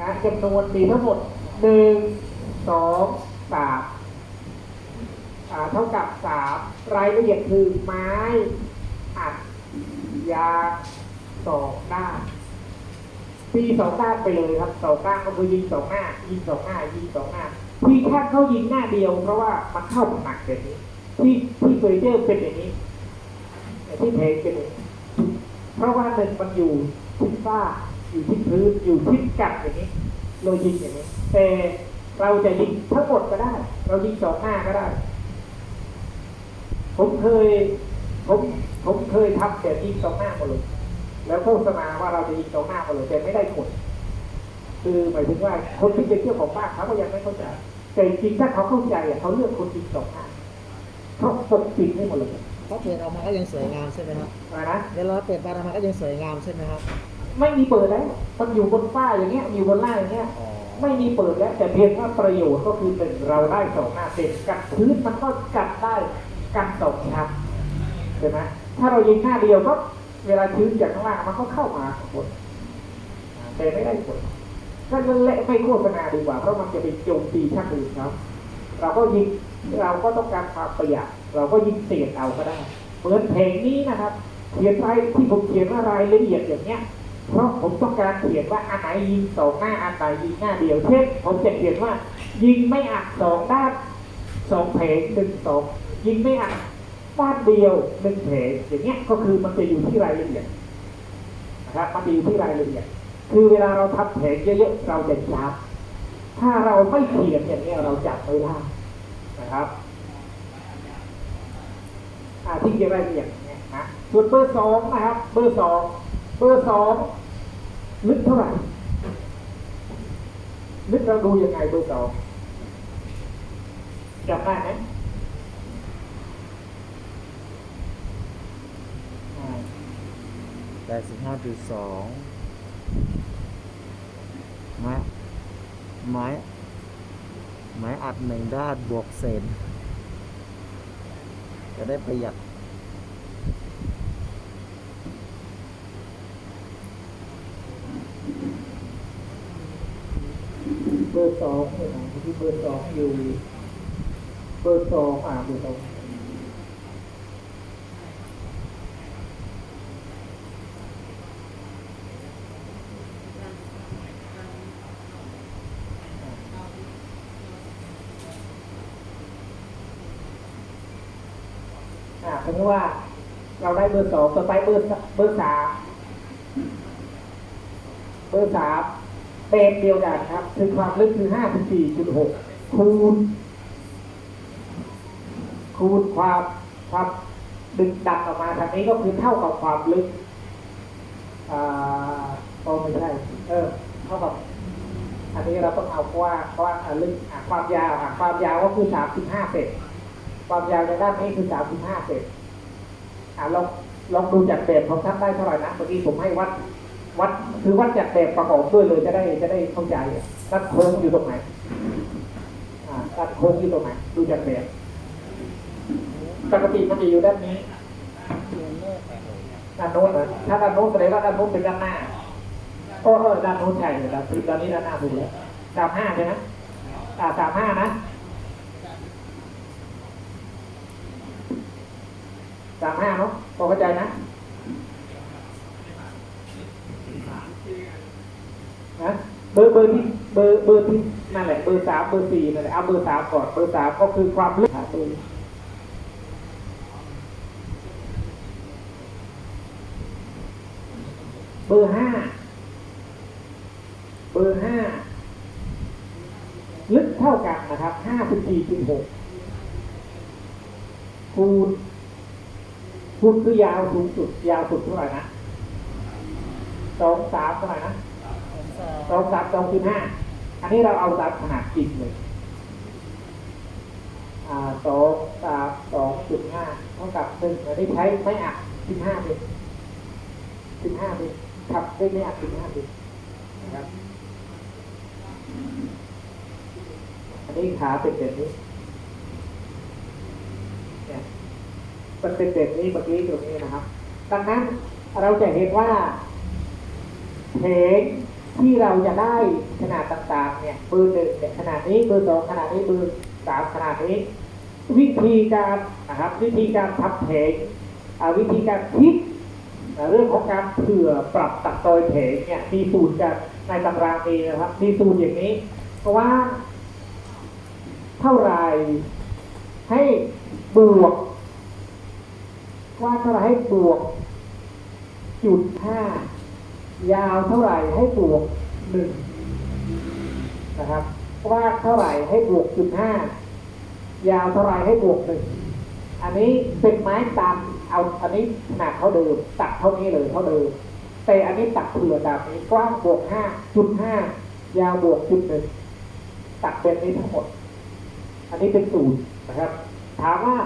นะจำนวนมีทั้งหมดหนึ่งสองสามเท่ากับสามรายละเอียดคือไม้อัดยาสองด้านตีสองด้านไปเลยครับสองด้านก็คือยิงสองหน้า ยิงสองหน้า ยิงสองหน้าที่แค่เขายิงหน้าเดียว เพราะว่ามันเข้าหนักแบบนี้ที่ที่เฟอร์เจอร์เป็นอย่างนี้ที่เพลงเป็นเพราะว่าหนึ่งมันอยู่ที่ฝ้า อยู่ที่พื้นอยู่ที่กัดอย่างนี้เรายิงอย่างนี้ แต่เราจะยิงทั้งหมดก็ได้ เรายิงสองหน้าก็ได้ ผมเคย ผมผมเคยทำแบบยิงสองหน้าหมดเลยแล้วโฆษณาว่าเราจะยิงสองหน้าหมดเลยแต่ไม่ได้ผลคือหมายถึงว่าคนที่เป็นเจ้าของบ้านเขาก็ยังไม่เข้าใจแต่จริงๆถ้าเขาเข้าใจอะเขาเลือกคนยิงสองหน้าเพราะปกปิดให้หมดเลยเพราะเปิดออกมาก็ยังสวยงามใช่ไหมครับอะไรนะเวลาเปิดบานออกมาก็ยังสวยงามใช่ไหมครับ ไม่มีเปิดแล้ว มันอยู่บนฝ้าอย่างเงี้ย อยู่บนล่างอย่างเงี้ยอ๋อไม่มีเปิดแล้ว แต่เพียงว่าประโยชน์ก็คือเป็นเราได้สองหน้าเต็มกัดพื้นมันก็กัดได้กันสองชั้นใช่ไหมถ้าเรายิงหน้าเดียวก็เวลาชื้นจากข้างล่างมันก็เข้ามาข้างบนอ่าแต่ไม่ได้ผลถ้าเละไม่โฆษณาดีกว่าเพราะมันจะไปโจมตีช่างอื่นเขาเราก็ยิงเราก็ต้องการความประหยัดเราก็ยิงเศษเอาก็ได้เหมือนเพลงนี้นะครับเขียนไว้ที่ผมเขียนว่ารายละเอียดอย่างเนี้ย เพราะผมต้องการเขียนว่าอันไหนยิงสองหน้าอันไหนยิงหน้าเดียวเช่นผมจะเขียนว่า ยิงไม่อัดสองด้านสองแผงหนึ่งสองยิงไม่อัดด้านเดียวหนึ่งแผงอย่างเงี้ยก็คือมันจะอยู่ที่รายละเอียดนะครับมันจะอยู่ที่รายละเอียดคือเวลาเราทำแผงเยอะๆเราจะจับถ้าเราไม่เขียนอย่างเนี้ยเราจับไม่ได้นะครับอ่าที่เขียนรายละเอียดนะส่วนเบอร์สองนะครับ เบอร์สอง เบอร์สองลึกเท่าไหร่ลึกเราดูยังไงเบอร์สองจำได้ไหมแปดสิบห้าจุดสองไม้ไม้ไม้อัดหนึ่งด้านบวกเศษจะได้ประหยัด เบ อร์สองเนี่ยนะที่เบอร์สองอยู่ เบอร์สองอ่าเบอร์สองอ่าสมว่าเราได้เบอร์สองต่อไปเบอร์เบอร์สามเบอร์สาม เป็นเดียวกันครับ คือความลึกคือห้าสิบสี่จุดหกคูณ คูณความความดึงดันออกมาทางนี้ก็คือเท่ากับความลึกอ่าโอ้ไม่ใช่เออเท่ากับอันนี้เราต้องเอากว้างกว้างอะลึกอะความยาวความยาวก็คือสามสิบห้าเซนความยาวในด้านนี้คือสามสิบห้าเซนอะลองลองดูจากแบบของท่านได้เท่าไหร่นะเมื่อกี้ผมให้วัด วัดคือวัดจากแบบประกอบด้วยเลยจะได้จะได้เข้าใจอะด้านโค้งอยู่ตรงไหนอ่าด้านโค้งอยู่ตรงไหนดูจากแบบปกติมันจะอยู่ด้านนี้ด้านโน้นเหรอถ้าด้านโน้นแสดงว่าด้านโน้นเป็นด้านหน้าโอ้เออด้านโน้นใช่เลยด้านตอนนี้ด้านหน้าถูแล้วสามห้าใช่ไหมอ่าสามห้านะสามห้าเนาะพอเข้าใจนะนะเบ อร์เบอร์ที่เบอร์เบอร์ที่นั่นแหละเบอร์สามเบอร์สี่นั่นแหละเอาเบอร์สามก่อนเบอร์สามก็คือความลึกหาตัวเบอร์ห้าเบอร์ห้าลึกเท่ากันนะครับห้าสิบสี่จุดหกคูณคูณคือยาวสูงสุด ยาวสุดเท่าไหร่นะสองสามเท่าไหร่นะ สองสามสองจุดห้าอันนี้เราเอาตามขนาดจริงเลยอ่าสองสามสองจุดห้าเท่ากับหนึ่งอันนี้ใช้ไม่อัดสิบห้าเป็นสิบห้าเป็นขับได้ไม่อัดสิบห้าเป็นนะครับอันนี้ขาเป็นแบบนี้เนี่ยมันเป็นแบบนี้เมื่อกี้ตรงนี้นะครับ ดังนั้นเราจะเห็นว่าเพลง ที่เราจะได้ขนาดต่างๆเนี่ยเบอร์หนึ่งเนี่ยขนาดนี้เบอร์สองขนาดนี้เบอร์สามขนาดนี้ วิธีการนะครับวิธีการทำแผงอวิธีการคิดเรื่องของการเผื่อปรับตัดตอยแผงเนี่ยมีสูตรจากในตำรามีนะครับ มีสูตรอย่างนี้ เพราะว่า เท่าไรให้บวกว้าเท่าไรให้บวกจุดห้า ยาวเท่าไหร่ให้บวกหนึ่งนะครับกว้างเท่าไหร่ให้บวกจุดห้ายาวเท่าไหร่ให้บวกหนึ่งอันนี้เป็นไม้ตามเอาอันนี้ขนาดเท่าเดิมตัดเท่านี้เลยเท่าเดิมแต่อันนี้ตัดเผื่อตามนี้กว้างบวกห้าจุดห้ายาวบวกจุดหนึ่งตัดเป็นนี้ทั้งหมด อันนี้เป็นสูตรนะครับ ถามว่า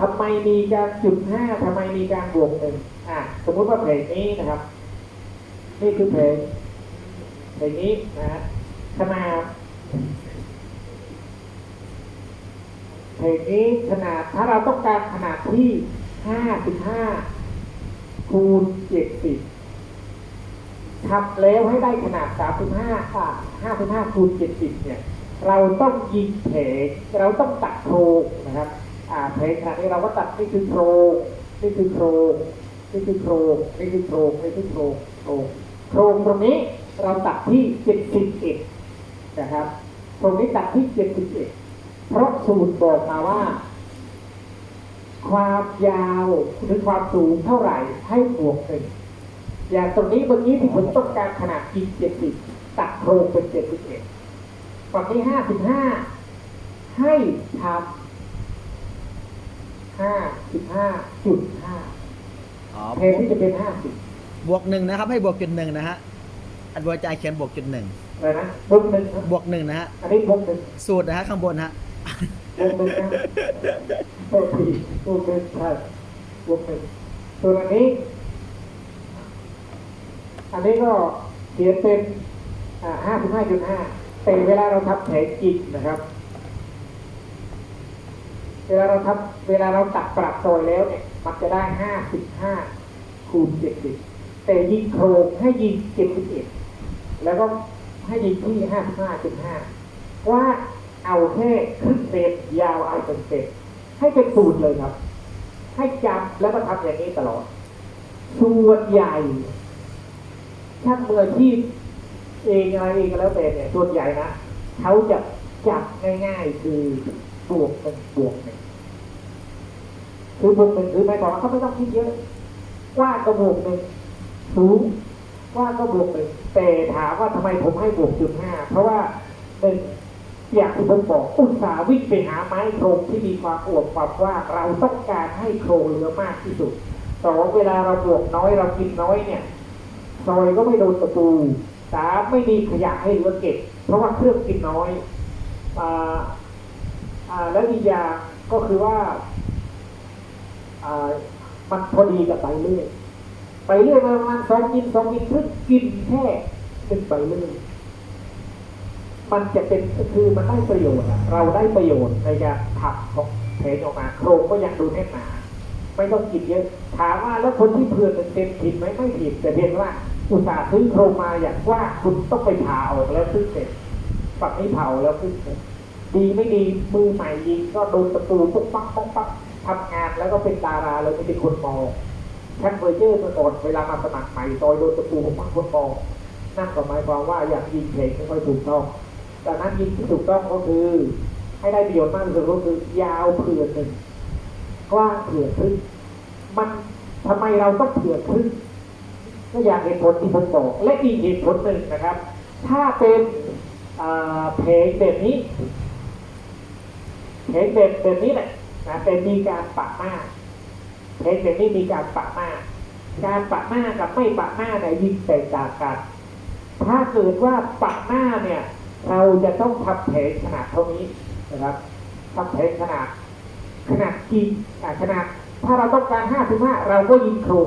ทำไมมีการจุดห้าทำไมมีการบวกหนึ่งอะสมมุติว่าเพลงนี้นะครับ นี่คือเพลงเพลงนี้นะฮะขนาดเพลงนี้ขนาดถ้าเราต้องการขนาดที่ห้าสิบห้าคูณเจ็ดสิบทำแล้วให้ได้ขนาดสามสิบห้าค่ะห้าสิบห้าคูณเจ็ดสิบเนี่ย เราต้องยิงเพลงเราต้องตัดโครงนะครับ อ่าเพลงขณะนี้เราก็ตัดนี่คือโครงนี่คือโครงนี่คือโครงนี่คือโครงนี่คือโครงโครงโครงตรงนี้เราตัดที่เจ็ดสิบเอ็ดนะครับตรงนี้ตัดที่เจ็ดสิบเอ็ดเพราะสูตรบอกมาว่า ความยาวหรือความสูงเท่าไหร่ให้บวกหนึ่งอย่างตรงนี้เมื่อกี้ที่ผมต้องการขนาดจริงเจ็ดสิบตัดโครงเป็นเจ็ดสิบเอ็ดฝั่งนี้ห้าสิบห้าให้ทำ ห้าสิบห้าจุดห้าอ๋อแทนที่จะเป็นห้าสิบบวกหนึ่งนะครับ ให้บวกจุดหนึ่งนะฮะอันบนอาจารย์เขียนบวกจุดหนึ่งเลยนะบวกหนึ่งครับบวกหนึ่งนะฮะอันนี้บวกหนึ่งสูตรนะฮะข้างบนฮะบวกหนึ่งนะโทษทีบวกหนึ่งใช่บวกหนึ่งส่วนอันนี้ อันนี้ก็เขียนเป็นห้าสิบห้าจุดห้าแต่เวลาเราทำแผนจริงนะครับ เวลาเราทำเวลาเราตัดปรับซอยแล้วเนี่ยมันจะได้ห้าสิบห้าคูณเจ็ดสิบแต่ยิงโครงให้ยิงเจ็ดสิบเอ็ดแล้วก็ให้ยิงที่ห้าห้าจุดห้าว่าเอาแค่ครึ่งเซนยาวเอาเป็นเซนให้เป็นสูตรเลยครับ ให้จำแล้วก็ทำอย่างนี้ตลอด ส่วนใหญ่ช่างมืออาชีพเองอะไรเองก็แล้วแต่เนี่ยส่วนใหญ่นะเขาจะจับง่าย ๆ คือบวกเป็นบวกหนึ่ง คือบวกหนึ่งคือหมายความว่าเขาไม่ต้องคิดเยอะกว้างก็บวกหนึ่งสูงกว้างก็บวกหนึ่งแต่ถามว่าทำไมผมให้บวกจุดห้าเพราะว่าหนึ่งอย่างที่ผมบอกอุตสาหวิ่งไปหาไม้โครงที่มีความอวบความว่าเราต้องการให้โครงเหลือมากที่สุดสองเวลาเราบวกน้อยเรากินน้อยเนี่ยซอยก็ไม่โดนตะปูสามไม่มีขยะให้เหลือเก็บ เพราะว่าเครื่องกินน้อยอ่าอ่าแล้วอีกอย่างก็คือว่า มันพอดีกับใบเลื่อยใบเลื่อยประมาณสองมิลสองมิลครึ่งกินแค่เป็นใบเลื่อยมันจะเป็นคือมันได้ประโยชน์เราได้ประโยชน์ในการถักของเพลงออกมาโครงก็ยังดูแน่นหนาไม่ต้องกินเยอะถามว่าแล้วคนที่เพื่อนเป็นเต็มผิดไหมไม่ผิดแต่เพียงว่าอุตส่าห์ซื้อโครงมาอย่างว่าคุณต้องไปผ่าออกแล้วซึ่งเสร็จฝั่งนี้เผาแล้วซึ่งเสร็จดีไม่ดีมือใหม่ยิงก็โดนตะปูปุ๊บปั๊บปุ๊บปั๊บ ทำงานแล้วก็เป็นดาราเลยไม่เป็นคนมองแค่เบอร์เจอร์เมื่อก่อนเวลามาสมัครใหม่ซอยโดนตะปูปุ๊บปั๊บคนมองนั่นก็หมายความว่าอยากยิงเพลงไม่ค่อยถูกต้องดังนั้นยิงที่ถูกต้องก็คือ ให้ได้ประโยชน์มากที่สุดก็คือยาวเผื่อหนึ่งกว้างเผื่อครึ่งมันทำไมเราต้องเผื่อครึ่งก็อยากเห็นผลที่ผมบอกและอีกเหตุผลหนึ่งนะครับ ถ้าเป็นเพลงแบบนี้เพลงแบบแบบนี้แหละ นะแต่มีการปะหน้าเพลงแบบนี้มีการปะหน้าการปะหน้ากับไม่ปะหน้าเนี่ยยิ่งแตกต่างกัน ถ้าเกิดว่าปะหน้าเนี่ย เราจะต้องทำเพลขนาดเท่านี้นะครับทำเพลขนาดขนาดกินอ่ขนาดถ้าเราต้องการ55เราก็ยิงโครง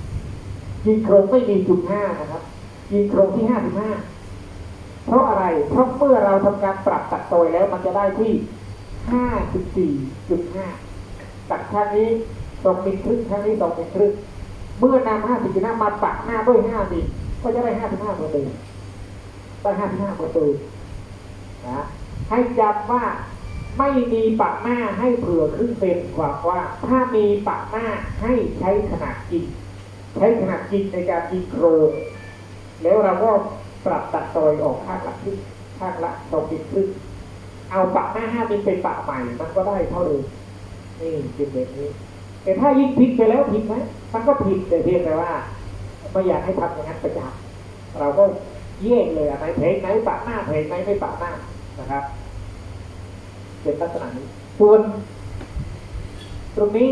55ยิงโครงไม่มีจุด5นะครับ ยิงโครงที่55เพราะอะไร เพราะเมื่อเราทำการปรับตัดโตยแล้วมันจะได้ที่ 54.5ตัดข้งนี้2มิลครึ่งข้งนี้2มิลครึ่งเมื่อนำ50.5มาปักหน้าด้วย5มิลก็จะได้ห้าสิบห้าเปอร์เซ็นต์ได้ห้าสิบห้าเปอร์เซ็นต์นะให้จำว่าไม่มีปะหน้าให้เผื่อครึ่งเซนกว่าว่า ถ้ามีปะหน้าให้ใช้ขนาดจริงใช้ขนาดจริงในการยิงโครงแล้วเราก็ปรับตัดซอยออกข้างละครึ่งข้างละสองมิลครึ่ง เอาปะหน้าห้ามิลเป็นปะใหม่ มันก็ได้เท่าเดิมนี่เป็นแบบนี้ แต่ถ้ายิ่งผิดไปแล้วผิดไหมมันก็ผิดแต่เพียงแต่ว่าไม่อยากให้ทำอย่างนั้นประจำเราก็แยกเลยอะไรเพลงไหนปะหน้าเพลงไหนไม่ปะหน้านะครับ เป็นลักษณะนี้ส่วนตรงนี้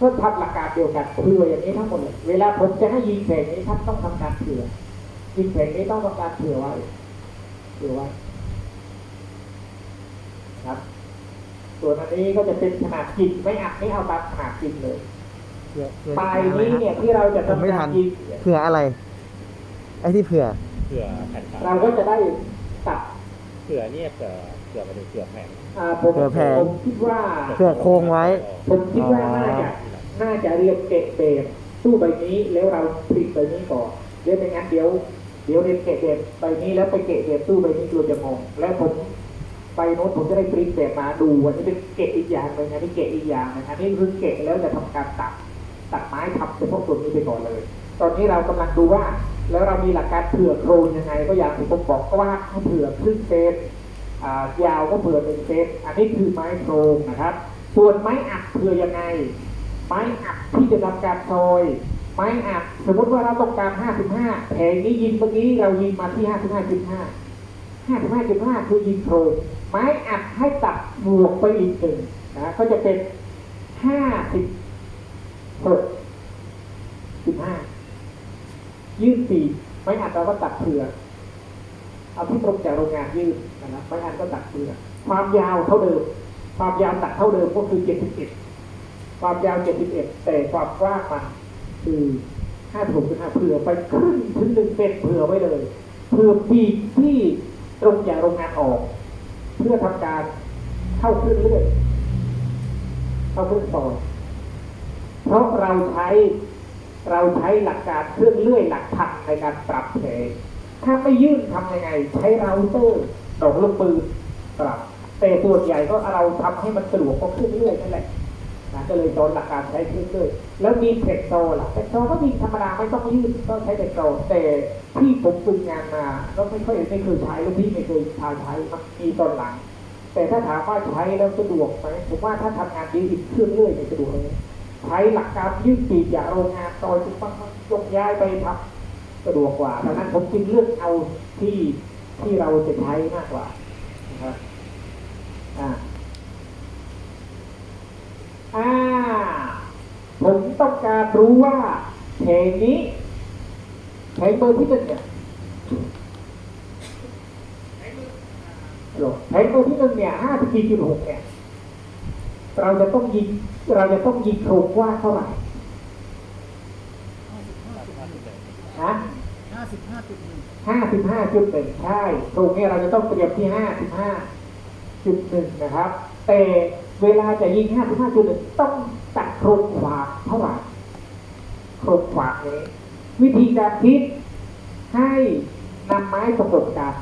ก็ทำหลักการเดียวกันเผื่ออย่างนี้ทั้งหมดเลยเวลาผมจะให้ยิงเพลงนี้ท่านต้องทำการเผื่อยิงเพลงนี้ต้องทำการเผื่อไว้เผื่อไว้ ครับ ส่วนอันนี้ก็จะเป็นขนาดจริงไม่อัดไม่เอาตามขนาดจริงเลยเผื่อเผื่อปลายนี้เนี่ยที่เราจะผมไม่ทำทัการนยิงเผื่ออะไร ไอ้ที่เผื่อ เผื่อแผ่นขาวเราก็จะได้ตัดเผื่อเนี่ยเผื่อเผื่อมาถึงเผื่อแผ่นอ่าผมเผื่อแผงผมคิดว่า เผื่อโครงไว้ ผมคิดว่าน่าจะน่าจะเรียนเกะแบบตู้ใบนี้แล้วเราผลิตใบนี้ก่อนเดี๋ยวไม่งั้นเดี๋ยว เดี๋ยวเรียนเกะแบบใบนี้แล้วไปเกะแบบตู้ใบนี้กลัวจะงงแล้วผม ไปโน้ตผมจะได้ปริ้นแบบมาดูอันนี้เป็นเกะอีกอย่างหนึ่งอันนี้เกะอีกอย่างนึงอันนี้คือเกะแล้วจะทำการตัดตัดไม้ทำเป็นพวกส่วนนี้ไปก่อนเลย ตอนนี้เรากำลังดูว่า แล้วเรามีหลักการเผื่อโครงยังไง ก็อย่างที่ผมบอกก็ว่าเผื่อครึ่งเซนยาวก็เผื่อหนึ่งเซนอันนี้คือไม้โครงนะครับ ส่วนไม้อัดเผื่อยังไง ไม้อัดที่จะทำการซอย ไม้อัดสมมติว่าเราต้องการ 55แผงนี้ยิงเมื่อกี้เรายิงมาที่ 55.5 55.5 คือยิงโครง ไม้อัดให้ตัดบวกไปอีกหนึ่งนะก็จะเป็น56 15ยืดปีกไม้อัดเราก็ตัดเผื่อเอาที่ตรงจากโรงงานยืดนะครับไม่อันก็ตัดเปลือความยาวเท่าเดิม ความยาวตัดเท่าเดิมก็คือ71ความยาว71แต่ความกว้างมันคือ5ถูกเป็น5เผื่อไปครึ่งถึงหนึ่งเซนเผื่อไว้เลยเผื่อปีกที่ตรงจากโรงงานออก เพื่อทำการเข้าเครื่องเลื่อยเข้าเครื่องซอเพราะเราใช้เราใช้หลักการเครื่องเลื่อยหลักพันในการปรับแผลถ้าไม่ยื่นทำยังไง ใช้เราเตอร์ดอกลูกปืนปรับ แต่ส่วนใหญ่ก็เราทำให้มันสะดวกก็ขึ้นเรื่อยนั่นแหละ นะก็เลยตอนหลักการใช้ขึ้นเรื่อยแล้วมีเพกโซล่ะเพกโซก็มีธรรมดาไม่ต้องยื่นก็ใช้เพกโซแต่ที่ผมฝึกงานมาก็ไม่ค่อยไม่เคยใช้แล้วพี่ไม่เคยพาใช้มีตอนหลัง แต่ถ้าถามว่าใช้แล้วสะดวกไหมผมว่าถ้าทำงานดีอีกเครื่องเรื่อยเนี่ยสะดวกเลยใช้หลักการยืดปีกจากโรงงานซอยจุดปังยกย้ายไปทำสะดวกกว่าดังนั้นผมจึงเลือกเอาที่ที่เราจะใช้มากกว่านะครับอ่า อ่า ผมต้อง การรู้ว่าเพลงนี้เพลงเบอร์ที่หนึ่งเนี่ยฮัลโหลเพลงเบอร์ที่หนึ่งเนี่ยห้าสิบสี่จุดหกเนี่ยเราจะต้องยิงเราจะต้องยิงโครงกว้างเท่าไหร่ฮะห้าสิบห้าจุดหนึ่งใช่ตรงนี้เราจะต้องเตรียมที่ห้าสิบห้าจุดหนึ่งนะครับ แต่เวลาจะยิงห้าสิบห้าจุดหนึ่งต้องตัดโครงขวางเท่าไหร่ โครงขวางนี้ วิธีการคิดให้นำไม้ประกบกัน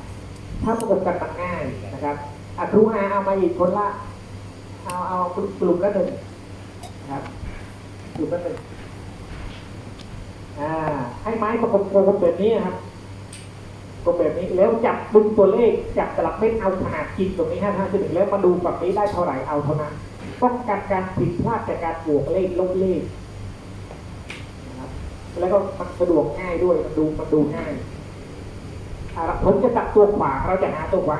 ถ้าประกบกันมันง่ายนะครับอะครูอาเอามาอีกคนละเอาเอากลุ่มละหนึ่งครับกลุ่มละหนึ่งอ่าให้ไม้ประกบกลมแบบนี้นะครับกลมแบบนี้แล้วจับดึงตัวเลขจับตลับเม็ดเอาขนาดจริงตรงนี้ห้าห้าจุดหนึ่งแล้วมาดูฝั่งนี้ได้เท่าไหร่เอาเท่านั้นป้องกันการผิดพลาดจากการบวกเลขลบเลข แล้วก็มันสะดวกง่ายด้วยมันดูมันดูง่ายผมจะตัดตัวขวาเราจะหาตัวขวา